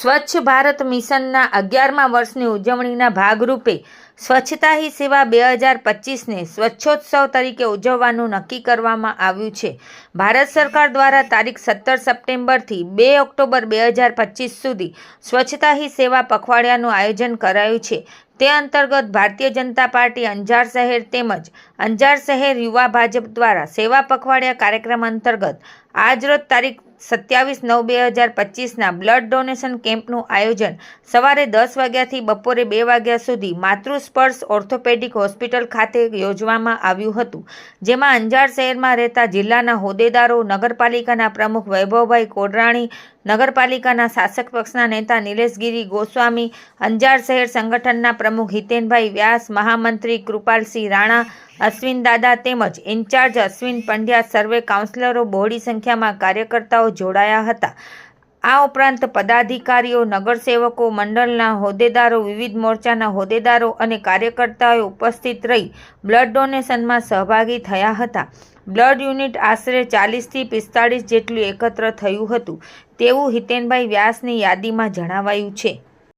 સ્વચ્છ ભારત મિશનના અગિયારમા વર્ષની ઉજવણીના ભાગરૂપે સ્વચ્છતા હી સેવા બે હજાર પચીસને સ્વચ્છોત્સવ તરીકે ઉજવવાનું નક્કી કરવામાં આવ્યું છે. ભારત સરકાર દ્વારા તારીખ સત્તર સપ્ટેમ્બરથી બે ઓક્ટોબર બે હજાર પચીસ સુધી સ્વચ્છતા હી સેવા પખવાડિયાનું આયોજન કરાયું છે. તે અંતર્ગત ભારતીય જનતા પાર્ટી અંજાર શહેર તેમજ અંજાર શહેર યુવા ભાજપ દ્વારા સેવા પખવાડિયા કાર્યક્રમ અંતર્ગત આજરોજ તારીખ સત્યાવીસ નવ બે હજાર પચીસના બ્લડ ડોનેશન કેમ્પનું આયોજન સવારે દસ વાગ્યાથી બપોરે બે વાગ્યા સુધી માતૃસ્પર્શ ઓર્થોપેડિક હોસ્પિટલ ખાતે યોજવામાં આવ્યું હતું, જેમાં અંજાર શહેરમાં રહેતા જિલ્લાના હોદ્દેદારો, નગરપાલિકાના પ્રમુખ વૈભવભાઈ કોડરાણી, નગરપાલિકાના શાસક પક્ષના નેતા નિલેશગીરી ગોસ્વામી, અંજાર શહેર સંગઠનના પ્રમુખ હિતેનભાઈ વ્યાસ, મહામંત્રી કૃપાલસિંહ રાણા અશ્વિન દાદા તેમજ ઇન્ચાર્જ અશ્વિન પંડ્યા સર્વે કાઉન્સિલરો બહોળી સંખ્યામાં કાર્યકર્તાઓ જોડાયા હતા. આ ઉપરાંત પદાધિકારીઓ, નગરસેવકો, મંડળના હોદ્દેદારો, વિવિધ મોરચાના હોદ્દેદારો અને કાર્યકર્તાઓ ઉપસ્થિત રહી બ્લડ ડોનેશનમાં સહભાગી થયા હતા. બ્લડ યુનિટ આશરે ચાલીસથી પિસ્તાળીસ જેટલું એકત્ર થયું હતું, તેવું હિતેનભાઈ વ્યાસની યાદીમાં જણાવાયું છે.